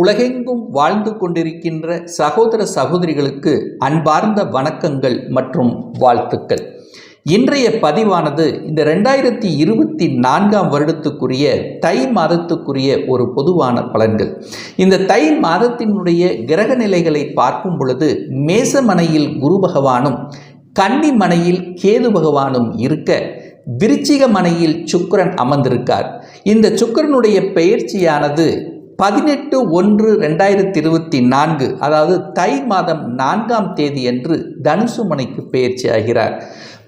உலகெங்கும் வாழ்ந்து கொண்டிருக்கின்ற சகோதர சகோதரிகளுக்கு அன்பார்ந்த வணக்கங்கள் மற்றும் வாழ்த்துக்கள். இன்றைய பதிவானது இந்த ரெண்டாயிரத்தி இருபத்தி நான்காம் வருடத்துக்குரிய தை மாதத்துக்குரிய ஒரு பொதுவான பலன்கள். இந்த தை மாதத்தினுடைய கிரக நிலைகளை பார்க்கும் பொழுது மேசமனையில் குரு பகவானும் கன்னிமனையில் கேது பகவானும் இருக்க விருச்சிக மனையில் சுக்கரன் அமர்ந்திருக்கார். இந்த சுக்கிரனுடைய பெயர்ச்சியானது பதினெட்டு ஒன்று ரெண்டாயிரத்தி இருபத்தி நான்கு அதாவது தை மாதம் நான்காம் தேதி என்று தனுசு மனைக்கு பெயர்ச்சி ஆகிறார்.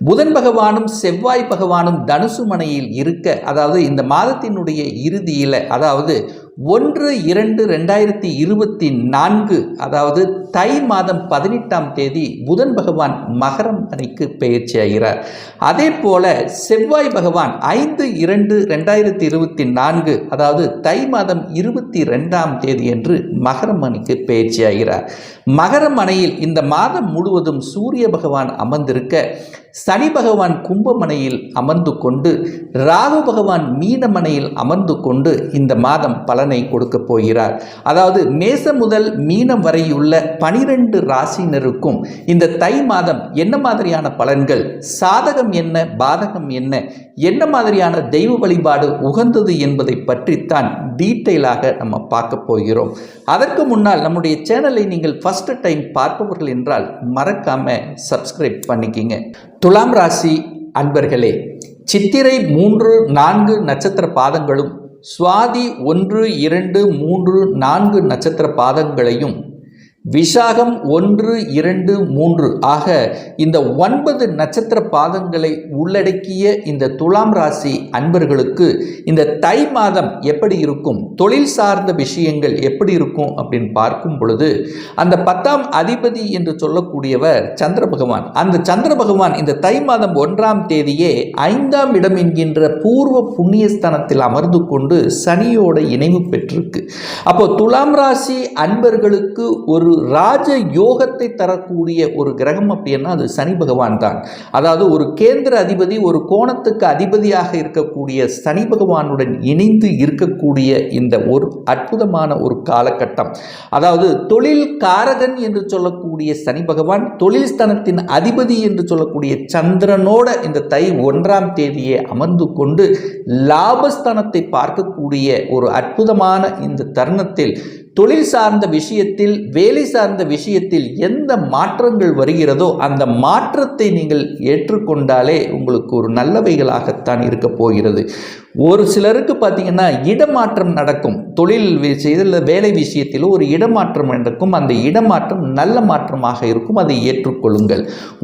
புதன் பகவானும் செவ்வாய் பகவானும் தனுசு மனையில் இருக்க அதாவது இந்த மாதத்தினுடைய இறுதியில் அதாவது ஒன்று இரண்டு ரெண்டாயிரத்தி இருபத்தி நான்கு அதாவது தை மாதம் பதினெட்டாம் தேதி புதன் பகவான் மகரம் அணிக்கு பெயர்ச்சி ஆகிறார். அதே போல செவ்வாய் பகவான் ஐந்து இரண்டு ரெண்டாயிரத்தி இருபத்தி நான்கு அதாவது தை மாதம் இருபத்தி ரெண்டாம் தேதி என்று மகரம் அணிக்கு பெயர்ச்சி ஆகிறார். மகரம் அணையில் இந்த மாதம் முழுவதும் சூரிய பகவான் அமர்ந்திருக்க சனி பகவான் கும்பமனையில் அமர்ந்து கொண்டு ராகு பகவான் மீனமனையில் அமர்ந்து கொண்டு இந்த மாதம் பலனை கொடுக்க போகிறார். அதாவது மேசம் முதல் மீனம் வரையுள்ள பனிரெண்டு ராசினருக்கும் இந்த தை மாதம் என்ன மாதிரியான பலன்கள் சாதகம் என்ன பாதகம் என்ன என்ன மாதிரியான தெய்வ வழிபாடு உகந்தது என்பதை பற்றித்தான் டீட்டெயிலாக நம்ம பார்க்க போகிறோம். அதற்கு முன்னால் நம்முடைய சேனலை நீங்கள் ஃபஸ்ட்டு டைம் பார்ப்பவர்கள் என்றால் மறக்காமல் சப்ஸ்கிரைப் பண்ணிக்கிங்க. துலாம் ராசி அன்பர்களே சித்திரை மூன்று நான்கு நட்சத்திர பாதங்களும் சுவாதி ஒன்று இரண்டு மூன்று நான்கு நட்சத்திர பாதங்களையும் விசாகம் ஒன்று இரண்டு மூன்று. ஆக இந்த ஒன்பது நட்சத்திர பாதங்களை உள்ளடக்கிய இந்த துலாம் ராசி அன்பர்களுக்கு இந்த தை மாதம் எப்படி இருக்கும்? தொழில் சார்ந்த விஷயங்கள் எப்படி இருக்கும்? அப்படின்னு பார்க்கும் பொழுது அந்த பத்தாம் அதிபதி என்று சொல்லக்கூடியவர் சந்திர பகவான். அந்த சந்திர பகவான் இந்த தை மாதம் ஒன்றாம் தேதியே ஐந்தாம் இடம் என்கின்ற பூர்வ புண்ணியஸ்தானத்தில் அமர்ந்து கொண்டு சனியோட இணைவு பெற்றிருக்கு. அப்போ துலாம் ராசி அன்பர்களுக்கு ஒரு ராஜ யோகத்தை தரக்கூடிய ஒரு கிரகம் அப்படின்னா அது சனி பகவான் தான். அதாவது ஒரு கேந்திர அதிபதி ஒரு கோணத்துக்கு அதிபதியாக இருக்கக்கூடிய சனி பகவானுடன் இணைந்து இருக்கக்கூடிய இந்த ஒரு அற்புதமான ஒரு காலகட்டம். அதாவது தொழில் காரகன் என்று சொல்லக்கூடிய சனி பகவான் தொழில் ஸ்தனத்தின் அதிபதி என்று சொல்லக்கூடிய சந்திரனோட இந்த தை ஒன்றாம் தேதியை அமர்ந்து கொண்டு லாபஸ்தானத்தை பார்க்கக்கூடிய ஒரு அற்புதமான இந்த தருணத்தில் தொழில் சார்ந்த விஷயத்தில் வேலை சார்ந்த விஷயத்தில் எந்த மாற்றங்கள் வருகிறதோ அந்த மாற்றத்தை நீங்கள் ஏற்றுக்கொண்டாலே உங்களுக்கு ஒரு நல்லவைகளாகத்தான் இருக்க போகிறது. ஒரு சிலருக்கு பார்த்தீங்கன்னா இடமாற்றம் நடக்கும். தொழில் விஷயத்தில் வேலை விஷயத்தில் ஒரு இடமாற்றம் நடக்கும். அந்த இடமாற்றம் நல்ல மாற்றமாக இருக்கும். அதை ஏற்றுக்கொள்ளுங்கள்.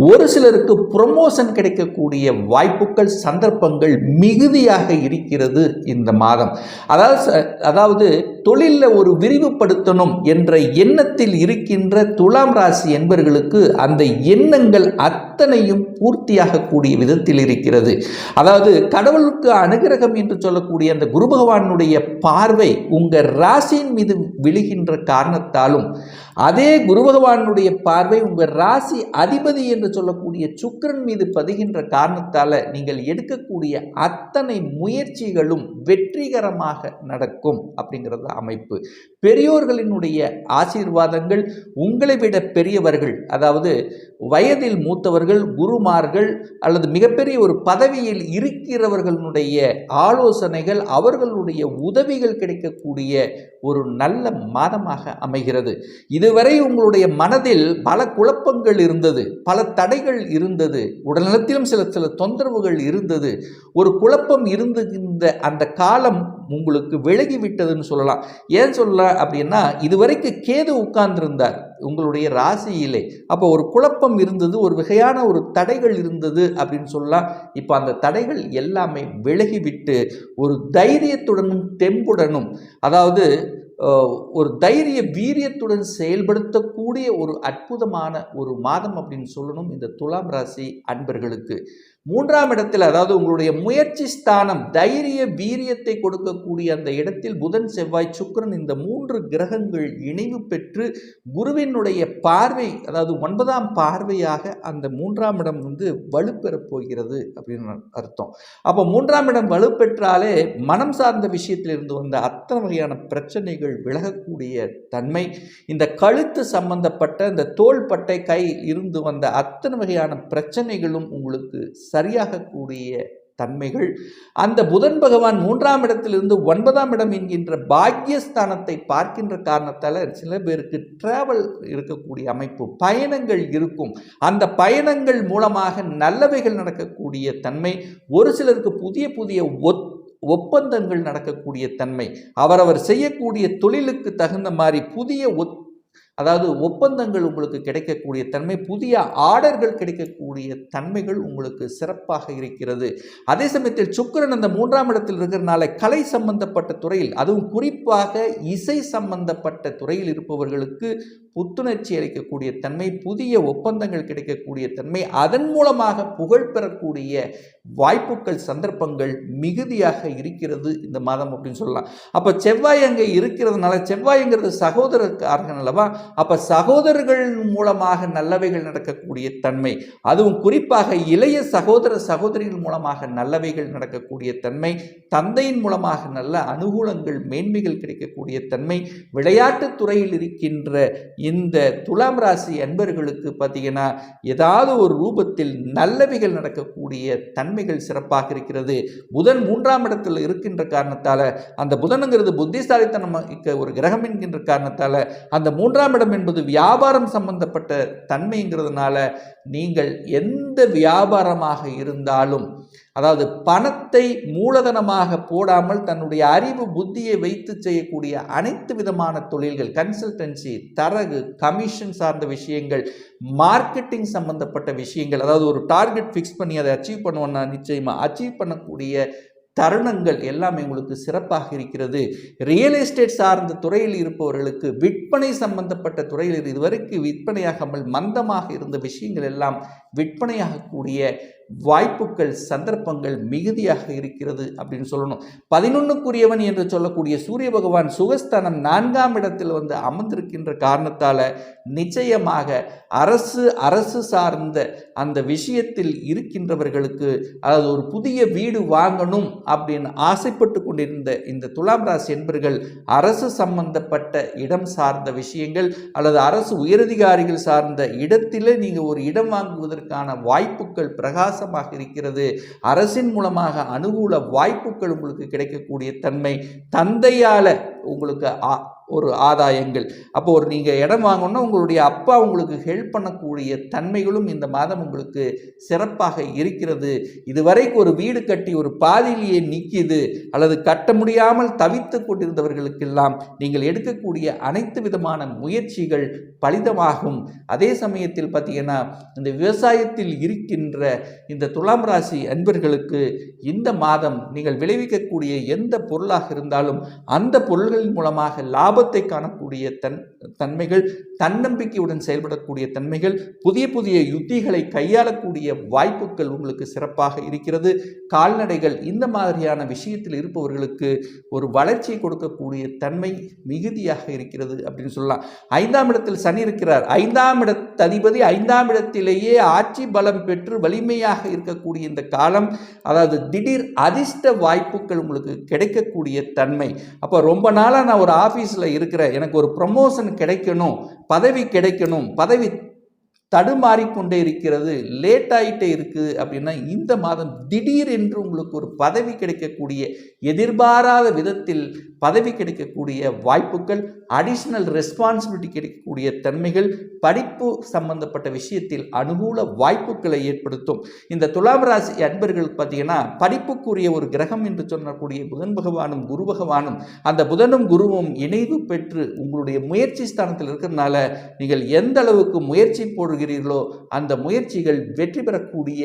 ஒரு சிலருக்கு ப்ரொமோஷன் கிடைக்கக்கூடிய வாய்ப்புகள் சந்தர்ப்பங்கள் மிகுதியாக இருக்கிறது இந்த மாதம். அதாவது அதாவது தொழிலில் ஒரு விரிவுபடுத்தணும் என்ற எண்ணத்தில் இருக்கின்ற துலாம் ராசி என்பவர்களுக்கு அந்த எண்ணங்கள் அத்தனையும் பூர்த்தியாகக்கூடிய விதத்தில் இருக்கிறது. அதாவது கடவுளுக்கு அனுகிரகம் என்று சொல்லக்கூடிய அந்த குரு பகவானுடைய பார்வை உங்கள் ராசியின் மீது விழுகின்ற காரணத்தாலும் அதே குரு பகவானுடைய பார்வை உங்கள் ராசி அதிபதி என்று சொல்லக்கூடிய சுக்கிரன் மீது பதிகின்ற காரணத்தால் நீங்கள் எடுக்கக்கூடிய அத்தனை முயற்சிகளும் வெற்றிகரமாக நடக்கும் அப்படிங்கிறது அமைப்பு. பெரியோர்களினுடைய ஆசீர்வாதங்கள் உங்களை விட பெரியவர்கள் அதாவது வயதில் மூத்தவர்கள் குருமார்கள் அல்லது மிகப்பெரிய ஒரு பதவியில் இருக்கிறவர்களுடைய ஆலோசனைகள் அவர்களுடைய உதவிகள் கிடைக்கக்கூடிய ஒரு நல்ல மாதமாக அமைகிறது. இது இதுவரை உங்களுடைய மனதில் பல குழப்பங்கள் இருந்தது பல தடைகள் இருந்தது உடல்நலத்திலும் சில சில தொந்தரவுகள் இருந்தது. ஒரு குழப்பம் இருந்துகின்ற அந்த காலம் உங்களுக்கு விலகி விட்டதுன்னு சொல்லலாம். ஏன் சொல்லலாம் அப்படின்னா இதுவரைக்கு கேது உட்கார்ந்திருந்தார். உங்களுடைய ராசியிலே. அப்போ ஒரு குழப்பம் இருந்தது ஒரு வகையான ஒரு தடைகள் இருந்தது அப்படின்னு சொல்லலாம். இப்போ அந்த தடைகள் எல்லாமே விலகிவிட்டு ஒரு தைரியத்துடனும் தெம்புடனும் அதாவது ஒரு தைரிய வீரியத்துடன் செயல்படுத்தக்கூடிய ஒரு அற்புதமான ஒரு மாதம் அப்படின்னு சொல்லணும் இந்த துலாம் ராசி அன்பர்களுக்கு. மூன்றாம் இடத்தில் அதாவது உங்களுடைய முயற்சி ஸ்தானம் தைரிய வீரியத்தை கொடுக்கக்கூடிய அந்த இடத்தில் புதன் செவ்வாய் சுக்கிரன் இந்த மூன்று கிரகங்கள் இணைவு பெற்று குருவினுடைய பார்வை அதாவது ஒன்பதாம் பார்வையாக அந்த மூன்றாம் இடம் வந்து வலுப்பெறப் போகிறது அப்படின்னு அர்த்தம். அப்போ மூன்றாம் இடம் வலுப்பெற்றாலே மனம் சார்ந்த விஷயத்தில் இருந்து வந்த அத்தனை வகையான பிரச்சனைகள் விலகக்கூடிய தன்மை இந்த கழுத்து சம்பந்தப்பட்ட இந்த தோள்பட்டை கை இருந்து வந்த அத்தனை வகையான பிரச்சனைகளும் உங்களுக்கு சரியாகக்கூடிய தன்மைகள். அந்த புதன் பகவான் மூன்றாம் இடத்திலிருந்து ஒன்பதாம் இடம் என்கின்ற பாக்கியஸ்தானத்தை பார்க்கின்ற காரணத்தால் சில பேருக்கு டிராவல் இருக்கக்கூடிய அமைப்பு பயணங்கள் இருக்கும். அந்த பயணங்கள் மூலமாக நல்லவைகள் நடக்கக்கூடிய தன்மை ஒரு சிலருக்கு புதிய புதிய ஒத் ஒப்பந்தங்கள் நடக்கக்கூடிய தன்மை. அவரவர் செய்யக்கூடிய தொழிலுக்கு தகுந்த மாதிரி புதிய ஒத் அதாவது ஒப்பந்தங்கள் உங்களுக்கு கிடைக்கக்கூடிய தன்மை புதிய ஆர்டர்கள் கிடைக்கக்கூடிய தன்மைகள் உங்களுக்கு சிறப்பாக இருக்கிறது. அதே சமயத்தில் சுக்கரன் அந்த மூன்றாம் இடத்தில் இருக்கிறனால கலை சம்பந்தப்பட்ட துறையில் அதுவும் குறிப்பாக இசை சம்பந்தப்பட்ட துறையில் இருப்பவர்களுக்கு புத்துணர்ச்சி அளிக்கக்கூடிய தன்மை புதிய ஒப்பந்தங்கள் கிடைக்கக்கூடிய தன்மை அதன் மூலமாக புகழ் பெறக்கூடிய வாய்ப்புகள் சந்தர்ப்பங்கள் மிகுதியாக இருக்கிறது இந்த மாதம் அப்படின்னு சொல்லலாம். அப்போ செவ்வாய் அங்கே இருக்கிறதுனால செவ்வாய்ங்கிறது சகோதரக்காரர்கள் அல்லவா அப்போ சகோதரர்கள் மூலமாக நல்லவைகள் நடக்கக்கூடிய தன்மை அதுவும் குறிப்பாக இளைய சகோதர சகோதரிகள் மூலமாக நல்லவைகள் நடக்கக்கூடிய தன்மை தந்தையின் மூலமாக நல்ல அனுகூலங்கள் மேன்மைகள் கிடைக்கக்கூடிய தன்மை விளையாட்டுத் துறையில் இருக்கின்ற இந்த துலாம் ராசி அன்பர்களுக்கு பார்த்தீங்கன்னா ஏதாவது ஒரு ரூபத்தில் நல்லவைகள் நடக்கக்கூடிய தன்மைகள் சிறப்பாக இருக்கிறது. புதன் மூன்றாம் இடத்தில் இருக்கின்ற காரணத்தால் அந்த புதனுங்கிறது புத்திசாலித்தனம் ஒரு கிரகம் என்கின்ற காரணத்தால் அந்த மூன்றாம் இடம் என்பது வியாபாரம் சம்பந்தப்பட்ட தன்மைங்கிறதுனால நீங்கள் எந்த வியாபாரமாக இருந்தாலும் அதாவது பணத்தை மூலதனமாக போடாமல் தன்னுடைய அறிவு புத்தியை வைத்து செய்யக்கூடிய அனைத்து விதமான தொழில்கள் கன்சல்டன்சி தரகு கமிஷன் சார்ந்த விஷயங்கள் மார்க்கெட்டிங் சம்பந்தப்பட்ட விஷயங்கள் அதாவது ஒரு டார்கெட் ஃபிக்ஸ் பண்ணி அதை அச்சீவ் பண்ணுவோம்னா நிச்சயமாக அச்சீவ் பண்ணக்கூடிய தருணங்கள் எல்லாமே உங்களுக்கு சிறப்பாக இருக்கிறது. ரியல் எஸ்டேட் சார்ந்த துறையில் இருப்பவர்களுக்கு விற்பனை சம்பந்தப்பட்ட துறையில் இதுவரைக்கும் விற்பனையாகாமல் மந்தமாக இருந்த விஷயங்கள் எல்லாம் விற்பனையாகக்கூடிய வாய்ப்புகள் சந்தர்ப்பங்கள் மிகுதியாக இருக்கிறது அப்படின்னு சொல்லணும். பதினொன்றுக்குரியவன் என்று சொல்லக்கூடிய சூரிய பகவான் சுகஸ்தானம் நான்காம் இடத்தில் வந்து அமர்ந்திருக்கின்ற காரணத்தால் நிச்சயமாக அரசு அரசு சார்ந்த அந்த விஷயத்தில் இருக்கின்றவர்களுக்கு அதாவது ஒரு புதிய வீடு வாங்கணும் அப்படின்னு ஆசைப்பட்டு கொண்டிருந்த இந்த துலாம் ராசி என்பர்கள் அரசு சம்பந்தப்பட்ட இடம் சார்ந்த விஷயங்கள் அல்லது அரசு உயரதிகாரிகள் சார்ந்த இடத்திலே நீங்கள் ஒரு இடம் வாங்குவதற்கான வாய்ப்புகள் பிரகாசமாக இருக்கிறது. அரசின் மூலமாக அனுகூல வாய்ப்புகள் உங்களுக்கு கிடைக்கக்கூடிய தன்மை தந்தையால் உங்களுக்கு ஆ- ஒரு ஆதாயங்கள். அப்போ ஒரு நீங்கள் இடம் வாங்கணும்னா உங்களுடைய அப்பா உங்களுக்கு ஹெல்ப் பண்ணக்கூடிய தன்மைகளும் இந்த மாதம் உங்களுக்கு சிறப்பாக இருக்கிறது. இதுவரைக்கும் ஒரு வீடு கட்டி ஒரு பாதியிலேயே நிற்கிது அல்லது கட்ட முடியாமல் தவித்து கொண்டிருந்தவர்களுக்கெல்லாம் நீங்கள் எடுக்கக்கூடிய அனைத்து விதமான முயற்சிகள் பலிதமாகும். அதே சமயத்தில் பார்த்தீங்கன்னா இந்த விவசாயத்தில் இருக்கின்ற இந்த துலாம் ராசி அன்பர்களுக்கு இந்த மாதம் நீங்கள் விளைவிக்கக்கூடிய எந்த பொருளாக இருந்தாலும் அந்த பொருள்களின் மூலமாக லாபம் லாபத்தை காணக்கூடிய தன் தன்மைகள் தன்னம்பிக்கையுடன் செயல்படக்கூடிய தன்மைகள் புதிய புதிய யுத்திகளை கையாளக்கூடிய வாய்ப்புகள் உங்களுக்கு சிறப்பாக இருக்கிறது. கால்நடைகள் இந்த மாதிரியான விஷயத்தில் இருப்பவர்களுக்கு ஒரு வளர்ச்சியை கொடுக்கக்கூடிய தன்மை மிகுதியாக இருக்கிறது அப்படின்னு சொல்லலாம். ஐந்தாம் இடத்தில் சனி இருக்கிறார். ஐந்தாம் இடத்து அதிபதி ஐந்தாம் இடத்திலேயே ஆட்சி பலம் பெற்று வலிமையாக இருக்கக்கூடிய இந்த காலம் அதாவது திடீர் அதிர்ஷ்ட வாய்ப்புகள் உங்களுக்கு கிடைக்கக்கூடிய தன்மை. அப்போ ரொம்ப நாளாக நான் ஒரு ஆஃபீஸில் இருக்கிறேன். எனக்கு ஒரு ப்ரமோஷன் கிடைக்கணும் பதவி கிடைக்கணும் பதவி தடுமாறிக்கொண்டே இருக்கிறது லேட் ஆகிட்டே இருக்குது அப்படின்னா இந்த மாதம் திடீர் என்று உங்களுக்கு ஒரு பதவி கிடைக்கக்கூடிய எதிர்பாராத விதத்தில் பதவி கிடைக்கக்கூடிய வாய்ப்புகள் அடிஷ்னல் ரெஸ்பான்சிபிலிட்டி கிடைக்கக்கூடிய தன்மைகள் படிப்பு சம்பந்தப்பட்ட விஷயத்தில் அனுகூல வாய்ப்புகளை ஏற்படுத்தும். இந்த துலாம் ராசி அன்பர்கள் பார்த்தீங்கன்னா படிப்புக்குரிய ஒரு கிரகம் என்று சொல்லக்கூடிய புதன் பகவானும் குரு பகவானும் அந்த புதனும் குருவும் இணைவு பெற்று உங்களுடைய முயற்சி ஸ்தானத்தில் இருக்கிறதுனால நீங்கள் எந்த அளவுக்கு முயற்சி போடுகிறீர்களோ அந்த முயற்சிகள் வெற்றி பெறக்கூடிய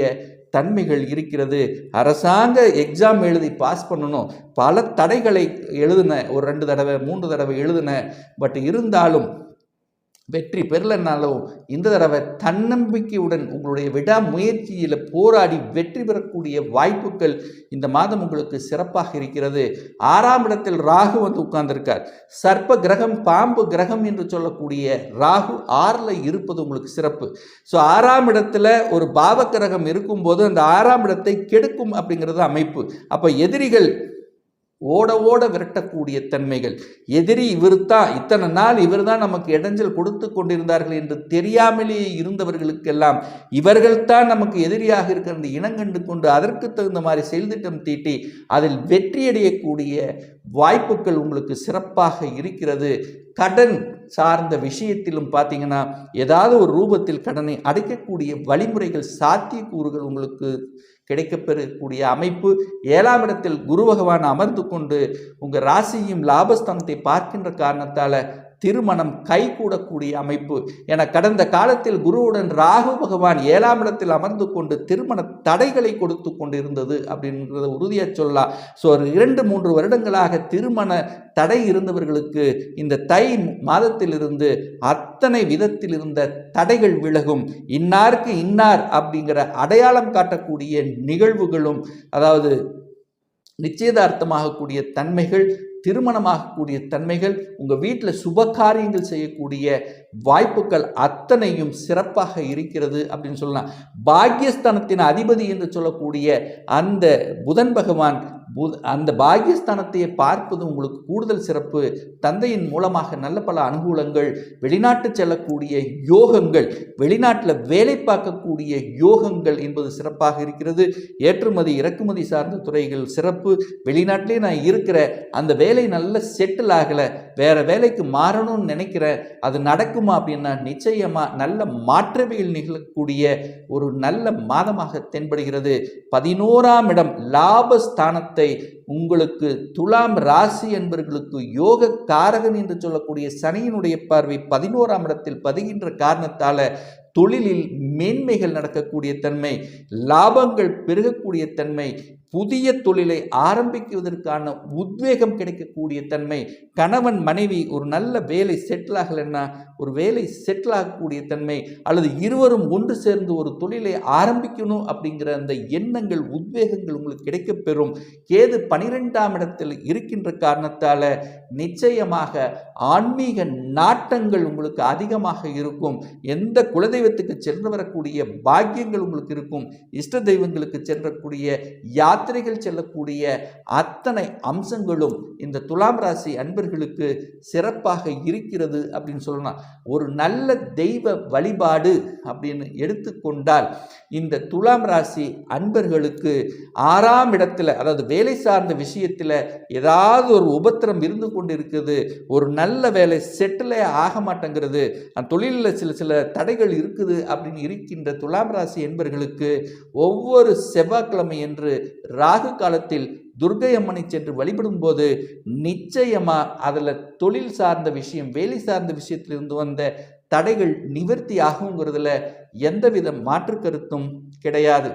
தன்மைகள் இருக்கிறது. அரசாங்க எக்ஸாம் எழுதி பாஸ் பண்ணணும். பல தடைகளை எழுதின ஒரு ரெண்டு தடவை மூன்று தடவை எழுதின பட் இருந்தாலும் வெற்றி பெறலைனாலும் இந்த தடவை தன்னம்பிக்கையுடன் உங்களுடைய விடாமுயற்சியில் போராடி வெற்றி பெறக்கூடிய வாய்ப்புகள் இந்த மாதம் உங்களுக்கு சிறப்பாக இருக்கிறது. ஆறாம் இடத்தில் ராகு வந்து உட்கார்ந்திருக்கார். சர்ப்ப கிரகம் பாம்பு கிரகம் என்று சொல்லக்கூடிய ராகு ஆறில் இருப்பது உங்களுக்கு சிறப்பு. ஸோ ஆறாம் இடத்துல ஒரு பாவ கிரகம் இருக்கும்போது அந்த ஆறாம் இடத்தை கெடுக்கும் அப்படிங்கிறது அமைப்பு. அப்போ எதிரிகள் ஓட ஓட விரட்டக்கூடிய தன்மைகள். எதிரி இவர் தான் இத்தனை நாள் இவர்தான் நமக்கு இடைஞ்சல் கொடுத்து கொண்டிருந்தார்கள் என்று தெரியாமலேயே இருந்தவர்களுக்கெல்லாம் இவர்கள்தான் நமக்கு எதிரியாக இருக்கிற இனங்கண்டு கொண்டு அதற்கு தகுந்த மாதிரி செயல்திட்டம் தீட்டி அதில் வெற்றியடையக்கூடிய வாய்ப்புகள் உங்களுக்கு சிறப்பாக இருக்கிறது. கடன் சார்ந்த விஷயத்திலும் பார்த்தீங்கன்னா ஏதாவது ஒரு ரூபத்தில் கடனை அடைக்கக்கூடிய வழிமுறைகள் சாத்தியக்கூறுகள் உங்களுக்கு கிடைக்கப்பெறக்கூடிய அமைப்பு ஏழாம் இடத்தில் குரு பகவான் அமர்ந்து கொண்டு உங்கள் ராசியும் லாபஸ்தானத்தை பார்க்கின்ற காரணத்தால் திருமணம் கைகூடக்கூடிய அமைப்பு. என கடந்த காலத்தில் குருவுடன் ராகு பகவான் ஏழாம் இடத்தில் அமர்ந்து கொண்டு திருமண தடைகளை கொடுத்து கொண்டிருந்தது அப்படின்றத உறுதியாக சொல்லலாம் ஸோ ஒரு இரண்டு மூன்று வருடங்களாக திருமண தடை இருந்தவர்களுக்கு இந்த தை மாதத்திலிருந்து அத்தனை விதத்தில் இருந்த தடைகள் விலகும். இன்னாருக்கு இன்னார் அப்படிங்கிற அடையாளம் காட்டக்கூடிய நிகழ்வுகளும் அதாவது நிச்சயதார்த்தமாகக்கூடிய தன்மைகள் திருமணமாகக்கூடிய தன்மைகள் உங்கள் வீட்டில் சுப காரியங்கள் செய்யக்கூடிய வாய்ப்புகள் அத்தனையும் சிறப்பாக இருக்கிறது அப்படின்னு சொல்லலாம். பாக்யஸ்தானத்தின் அதிபதி என்று சொல்லக்கூடிய அந்த புதன் பகவான் அந்த பாக்யஸ்தானத்தையே பார்ப்பது உங்களுக்கு கூடுதல் சிறப்பு. தந்தையின் மூலமாக நல்ல பல அனுகூலங்கள் வெளிநாட்டு செல்லக்கூடிய யோகங்கள் வெளிநாட்டில் வேலை பார்க்கக்கூடிய யோகங்கள் என்பது சிறப்பாக இருக்கிறது. ஏற்றுமதி இறக்குமதி சார்ந்த துறைகள் சிறப்பு. வெளிநாட்டிலே நான் இருக்கிற அந்த வேலை நல்ல செட்டில் ஆகலை. வேற வேலைக்கு மாறணும்னு நினைக்கிறேன் அது நடக்குமா அப்படின்னா நிச்சயமாக நல்ல மாற்றவியல் நிகழக்கூடிய ஒரு நல்ல மாதமாக தென்படுகிறது. பதினோராம் இடம் லாபஸ்தானத்தை உங்களுக்கு துலாம் ராசி என்பவர்களுக்கு யோக காரகன் என்று சொல்லக்கூடிய சனியினுடைய பார்வை பதினோராம் இடத்தில் பதிகின்ற காரணத்தால் தொழிலில் மேன்மைகள் நடக்கக்கூடிய தன்மை லாபங்கள் பெருகக்கூடிய தன்மை புதிய தொழிலை ஆரம்பிக்குவதற்கான உத்வேகம் கிடைக்கக்கூடிய தன்மை கணவன் மனைவி ஒரு நல்ல வேலை செட்டில் ஆகலைன்னா ஒரு வேலை செட்டில் ஆகக்கூடிய தன்மை அல்லது இருவரும் ஒன்று சேர்ந்து ஒரு தொழிலை ஆரம்பிக்கணும் அப்படிங்கிற அந்த எண்ணங்கள் உத்வேகங்கள் உங்களுக்கு கிடைக்கப்பெறும் கேது பனிரெண்டாம் இடத்தில் இருக்கின்ற காரணத்தால் நிச்சயமாக ஆன்மீக நாட்டங்கள் உங்களுக்கு அதிகமாக இருக்கும். எந்த குலதெய்வத்துக்கு சென்று வரக்கூடிய பாக்கியங்கள் உங்களுக்கு இருக்கும். இஷ்ட தெய்வங்களுக்கு சென்றக்கூடிய யாத்திரைகள் செல்லக்கூடிய அத்தனை அம்சங்களும் இந்த துலாம் ராசி அன்பர்களுக்கு சிறப்பாக இருக்கிறது அப்படின்னு சொல்லலாம் ஒரு நல்ல தெய்வ வழிபாடு அப்படின்னு எடுத்துக்கொண்டால் இந்த துலாம் ராசி அன்பர்களுக்கு ஆறாம் இடத்துல அதாவது வேலை சார்ந்த விஷயத்தில் ஏதாவது ஒரு உபத்திரம் இருந்து கொண்டு இருக்குது ஒரு நல்ல வேலை செட்டிலே ஆக மாட்டேங்கிறது அந்த தொழிலில் சில சில தடைகள் இருக்குது அப்படின்னு இருக்கின்ற துலாம் ராசி என்பர்களுக்கு ஒவ்வொரு செவ்வாய்க்கிழமை என்று ராகு காலத்தில் துர்கை அம்மனை சென்று வழிபடும் போது நிச்சயமா அதில் தொழில் சார்ந்த விஷயம் வேலை சார்ந்த விஷயத்திலிருந்து வந்த தடைகள் நிவர்த்தி ஆகுங்கிறதுல எந்தவித மாற்று கருத்தும் கிடையாது.